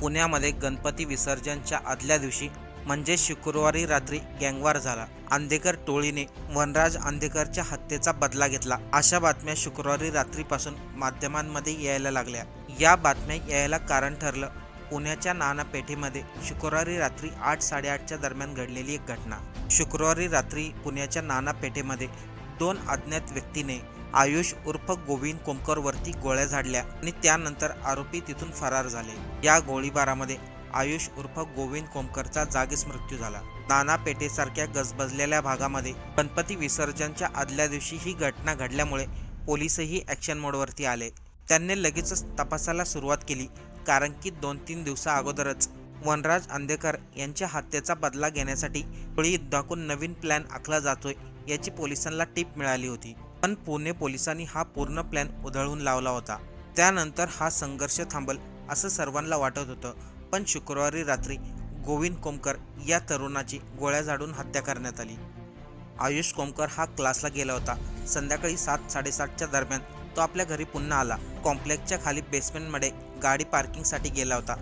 पुण्यामध्ये गणपती विसर्जनच्या आदल्या दिवशी म्हणजे शुक्रवारी रात्री गँगवार झाला. आंदेकर टोळीने वनराज आंदेकरच्या हत्येचा बदला घेतला. अशा बातम्या शुक्रवारी रात्रीपासून माध्यमांमध्ये यायला लागल्या. या बातम्या यायला कारण ठरलं पुण्याच्या नानापेठेमध्ये शुक्रवारी रात्री आठ साडेआठच्या दरम्यान घडलेली एक घटना. शुक्रवारी रात्री पुण्याच्या नानापेठेमध्ये दोन अज्ञात व्यक्तीने आयुष उर्फ गोविंद कोमकरवरती गोळ्या झाडल्या आणि त्यानंतर आरोपी तिथून फरार झाले. या गोळीबारामध्ये आयुष उर्फ गोविंद कोमकरचा जागीच मृत्यू झाला. नाना पेठेसारख्या गजबजलेल्या भागामध्ये गणपती विसर्जनच्या आदल्या दिवशी ही घटना घडल्यामुळे पोलिसही ॲक्शन मोडवरती आले. त्यांनी लगेचच तपासाला सुरुवात केली कारण की दोन तीन दिवसा अगोदरच वनराज आंदेकर यांच्या हत्येचा बदला घेण्यासाठी टोळी युद्धाकून नवीन प्लॅन आखला जातोय याची पोलिसांना टीप मिळाली होती. पण पुणे पोलिसांनी हा पूर्ण प्लॅन उधळून लावला होता. त्यानंतर हा संघर्ष थांबल असं सर्वांना वाटत होतं. पण शुक्रवारी रात्री गोविंद कोमकर या तरुणाची गोळ्या झाडून हत्या करण्यात आली. आयुष कोमकर हा क्लासला गेला होता. संध्याकाळी सात साडेसातच्या दरम्यान तो आपल्या घरी पुन्हा आला. कॉम्प्लेक्सच्या खाली बेसमेंटमध्ये गाडी पार्किंगसाठी गेला होता.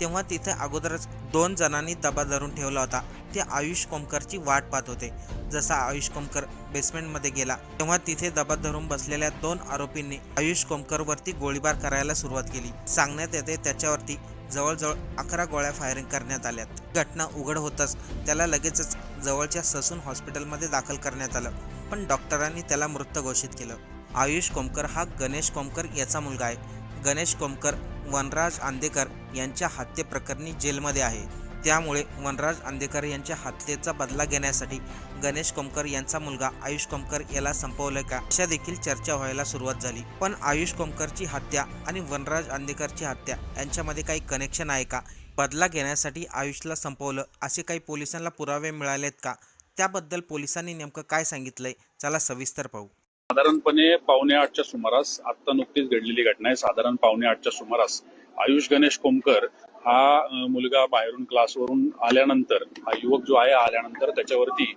तेव्हा तिथे अगोदरच दोन जणांनी दबा धरून ठेवला होता. ते आयुष कोमकरची वाट पाहत होते. जसा आयुष कोमकर बेसमेंटमध्ये गेला तेव्हा तिथे दबा धरून बसलेल्या दोन आरोपींनी आयुष कोमकरवरती गोळीबार करायला सुरुवात केली. सांगण्यात येते त्याच्यावरती जवळजवळ अकरा गोळ्या फायरिंग करण्यात आल्यात. घटना उघड होताच त्याला लगेचच जवळच्या ससून हॉस्पिटलमध्ये दाखल करण्यात आलं पण डॉक्टरांनी त्याला मृत घोषित केलं. आयुष कोमकर हा गणेश कोमकर याचा मुलगा आहे. गणेश कोमकर वनराज आंदेकर यांच्या हत्येप्रकरणी जेलमध्ये आहे. त्यामुळे वनराज आंदेकर यांच्या हत्येचा बदला घेण्यासाठी गणेश कोमकर यांचा मुलगा आयुष कोमकर याला संपवलं का? अशा देखील चर्चा व्हायला सुरुवात झाली. पण आयुष कोमकरची हत्या आणि वनराज आंदेकरची हत्या यांच्यामध्ये काही कनेक्शन आहे का? बदला घेण्यासाठी आयुषला संपवलं असे काही पोलिसांना पुरावे मिळालेत का? त्याबद्दल पोलिसांनी नेमकं काय सांगितलंय? चला सविस्तर पाहू. साधारणपणे पावणे आठच्या सुमारास आत्ता नुकतीच घडलेली घटना आहे. साधारण पावणे आठच्या सुमारास आयुष गणेश कोमकर हा मुलगा बाहेरून क्लासवरून आल्यानंतर हा युवक जो आहे आल्यानंतर त्याच्यावरती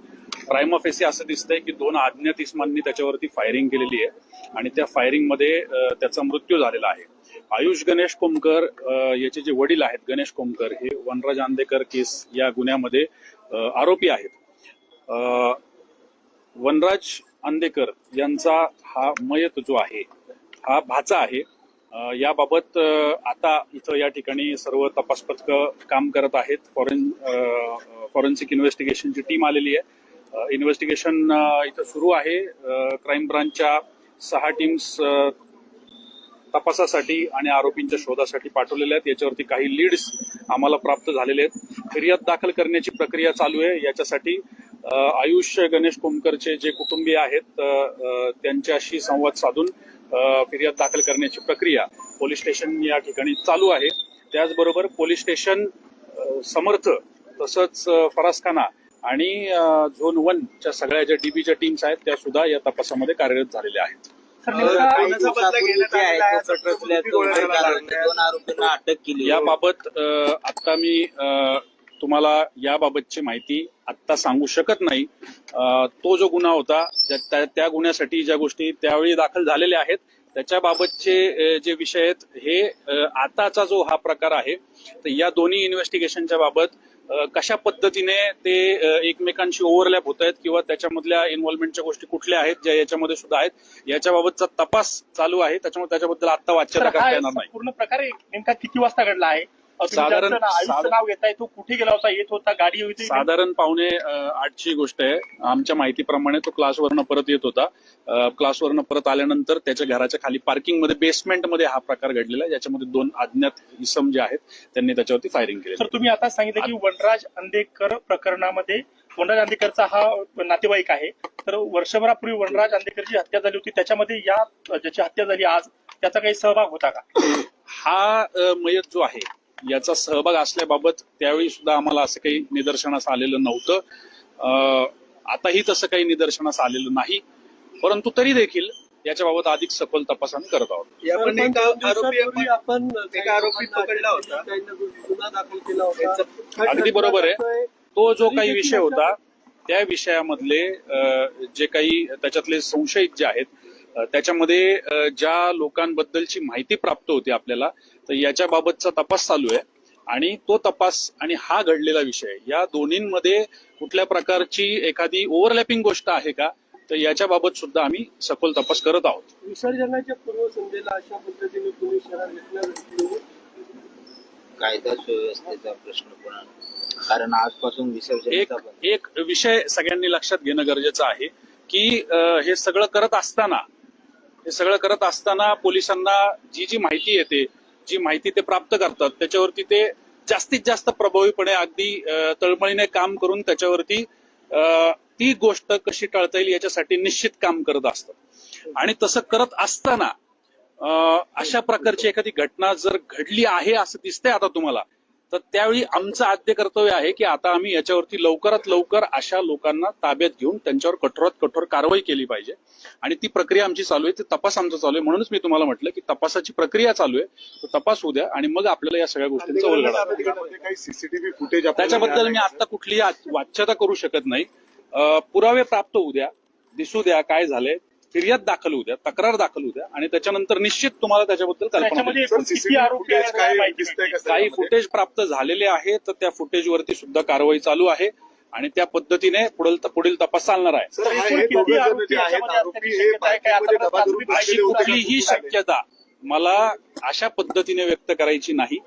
प्राईम ऑफ एसी असं दिसतंय की दोन अज्ञात इस्मांनी त्याच्यावरती फायरिंग केलेली आहे आणि त्या फायरिंगमध्ये त्याचा मृत्यू झालेला आहे. आयुष गणेश कोमकर याचे जे वडील आहेत गणेश कोमकर हे वनराज आंदेकर केस या गुन्ह्यामध्ये आरोपी आहेत. अं, वनराज आंदेकर यांचा हा मयत जो आहे हा भाचा आहे. याबाबत आता इथं या ठिकाणी सर्व तपास पथकं काम करत आहेत. फॉरेन फॉरेन्सिक इन्व्हेस्टिगेशनची टीम आलेली आहे. इन्व्हेस्टिगेशन इथं सुरू आहे. क्राईम ब्रांचच्या सहा टीम्स तपासासाठी आणि आरोपींच्या शोधासाठी पाठवलेल्या आहेत. याच्यावरती काही लीड्स आम्हाला प्राप्त झालेले आहेत. फिर्याद दाखल करण्याची प्रक्रिया चालू आहे. याच्यासाठी आयुष्य गणेश कोमकरचे जे कुटुंबीय आहेत त्यांच्याशी संवाद साधून फिर्याद दाखल करण्याची प्रक्रिया पोलीस स्टेशन या ठिकाणी चालू आहे. त्याचबरोबर पोलीस स्टेशन समर्थ तसंच फरासखाना आणि झोन वनच्या सगळ्या ज्या डीबीच्या टीम्स आहेत त्या सुद्धा या तपासामध्ये कार्यरत झालेल्या आहेत. याबाबत आता मी अ, तुम्हाला याबाबतची माहिती आत्ता सांगू शकत नाही. तो जो गुन्हा होता त्या- गुन्ह्यासाठी ज्या गोष्टी त्यावेळी दाखल झालेल्या आहेत त्याच्याबाबतचे जे विषय आहेत हे आताचा जो हा प्रकार आहे तर या दोन्ही इन्व्हेस्टिगेशनच्या बाबत कशा पद्धतीने ते एकमेकांशी ओव्हरलॅप होत आहेत किंवा त्याच्यामधल्या इन्व्हॉल्वमेंटच्या गोष्टी कुठल्या आहेत ज्या याच्यामध्ये सुद्धा आहेत याच्याबाबतचा तपास चालू आहे. त्याच्यामुळे त्याच्याबद्दल आता वाच्यता तर करता येणार नाही. पूर्ण प्रकार नेमका किती वाजता घडला आहे? साधारण- नाव घेताय तो कुठे गेला होता येत होता गाडी होती? साधारण पावणे आठची गोष्ट आहे. आमच्या माहितीप्रमाणे तो क्लासवरनं परत येत होता. क्लासवरनं परत आल्यानंतर त्याच्या घराच्या खाली पार्किंगमध्ये बेसमेंटमध्ये हा प्रकार घडलेला आहे. ज्याच्यामध्ये दोन अज्ञात इसम जे आहेत त्यांनी त्याच्यावरती फायरिंग केली तर तुम्ही आता सांगितलं की वनराज अंधेकर प्रकरणामध्ये वनराज अंधेकरचा हा नातेवाईक आहे. तर वर्षभरापूर्वी वनराज अंधेकरची हत्या झाली होती. त्याच्यामध्ये या ज्याची हत्या झाली आज त्याचा काही सहभाग होता का? हा मयत जो आहे याचा सहभाग असल्याबाबत त्यावेळी सुद्धा आम्हाला असं काही निदर्शनास आलेलं नव्हतं. अ, आताही तसं काही निदर्शनास आलेलं नाही. परंतु तरी देखील याच्याबाबत अधिक सखोल तपास आम्ही करत आहोत. यापण एका आरोपी आपण अगदी बरोबर आहे. तो जो काही विषय होता त्या विषयामधले जे काही त्याच्यातले संशयित जे आहेत त्याच्यामध्ये ज्या लोकांबद्दलची माहिती प्राप्त होती आपल्याला तर याच्याबाबतचा तपास चालू आहे आणि तो तपास आणि हा घडलेला विषय या दोन्हींमध्ये कुठल्या प्रकारची एखादी ओव्हरलॅपिंग गोष्ट आहे का तर याच्या बाबत सुद्धा आम्ही सखोल तपास करत आहोत विसर्जनाच्या पूर्वसंध्येला अशा पद्धतीने पुणे शहरात कायदा सुव्यवस्थेचा प्रश्न पण. कारण आजपासून एक विसर्जनाचा बंद. एक विषय सगळ्यांनी लक्षात घेणं गरजेचं आहे की हे सगळं करत असताना हे सगळं करत असताना पोलिसांना जी जी माहिती येते जी माहिती ते प्राप्त करतात त्याच्यावरती ते जास्तीत जास्त प्रभावीपणे अगदी तळमळीने काम करून त्याच्यावरती अं, ती गोष्ट कशी टाळता येईल याच्यासाठी निश्चित काम करत असतात. आणि तसं करत असताना अशा प्रकारची एखादी घटना जर घडली आहे असं दिसतंय आता तुम्हाला तर त्यावेळी आमचं आद्य कर्तव्य आहे की आता आम्ही याच्यावरती लवकरात लवकर अशा लोकांना ताब्यात घेऊन त्यांच्यावर कठोरात कठोर कारवाई केली पाहिजे. आणि ती प्रक्रिया आमची चालू आहे ते तपास आमचा चालू आहे. म्हणूनच मी तुम्हाला म्हटलं की तपासाची प्रक्रिया चालू आहे. तो तपास होऊ द्या आणि मग आपल्याला या सगळ्या गोष्टींचा उलगडा सीसीटीव्ही फुटेज त्याच्याबद्दल मी आता कुठलीही वाच्यता करू शकत नाही. पुरावे प्राप्त होऊ द्या दिसू द्या काय झालंय. फिर्याद दाखल होऊ द्या तक्रार दाखल होऊ द्या आणि त्याच्यानंतर निश्चित तुम्हाला त्याच्याबद्दल कल्पना. काही फुटेज प्राप्त झालेले आहे तर त्या फुटेजवरती सुद्धा कारवाई चालू आहे आणि त्या पद्धतीने पुढील पुढील तपास चालणार आहे अशी. कुठलीही शक्यता मला अशा पद्धतीने व्यक्त करायची नाही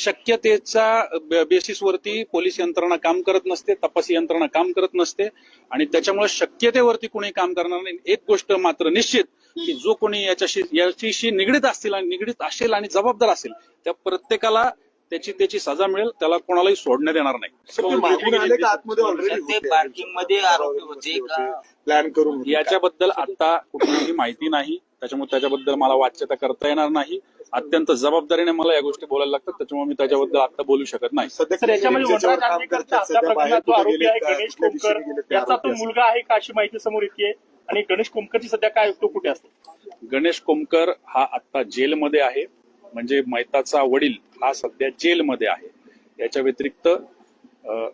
शक्यतेच्या बे- बेसिसवरती पोलीस यंत्रणा काम करत नसते तपास यंत्रणा काम करत नसते. आणि त्याच्यामुळे शक्यतेवरती कोणी काम करणार नाही. एक गोष्ट मात्र निश्चित की जो कोणी याच्याशी याच्याशी निगडीत असतील आणि निगडीत असेल आणि जबाबदार असेल त्या प्रत्येकाला त्याची त्याची सजा मिळेल त्याला कोणालाही सोडण्यात येणार नाही. सर, ते मागून आले का आतमध्ये ऑलरेडी ते पार्किंगमध्ये आरोपी होते का? प्लॅन करून. याच्याबद्दल आता कुठलीही माहिती नाही. त्याच्यामुळे त्याच्याबद्दल मला वाच्यता करता येणार नाही. अत्यंत जबाबदारीने मला या गोष्टी बोलायला लागतात त्याच्यामुळे मी त्याच्याबद्दल आता बोलू शकत नाही. मुलगा आहे का अशी माहिती समोर येते? आणि गणेश कोमकरची सध्या काय तो कुठे असतो? गणेश कोमकर हा आता जेलमध्ये आहे. म्हणजे मैताचा वडील हा सध्या जेलमध्ये आहे. याच्या व्यतिरिक्त अं,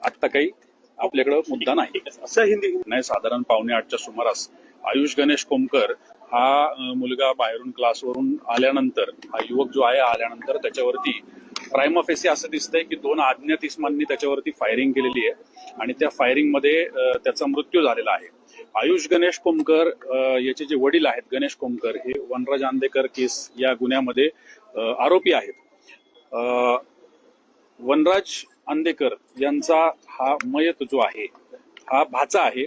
आता काही आपल्याकडे मुद्दा नाही. असं हिंदी नाही साधारण पावणे आठच्या सुमारास आयुष गणेश कोमकर हा मुलगा बाहेरून क्लासवरून आल्यानंतर हा युवक जो आहे आल्यानंतर त्याच्यावरती प्राईम फेसी असं दिसतंय की दोन अज्ञात इस्मांनी त्याच्यावरती फायरिंग केलेली आहे आणि त्या फायरिंगमध्ये त्याचा मृत्यू झालेला आहे. आयुष गणेश कोमकर याचे जे वडील आहेत गणेश कोमकर हे वनराज आंदेकर केस या गुन्ह्यामध्ये आरोपी आहेत. वनराज आंदेकर यांचा हा मयत जो आहे हा भाचा आहे.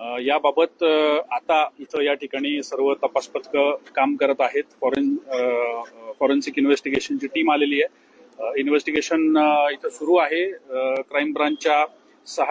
याबाबत आता इथं या ठिकाणी सर्व तपास पथक काम करत आहेत. फॉरेन फॉरेन्सिक इन्व्हेस्टिगेशनची टीम आलेली आहे. इन्व्हेस्टिगेशन इथं सुरू आहे. क्राईम ब्रांचच्या सहा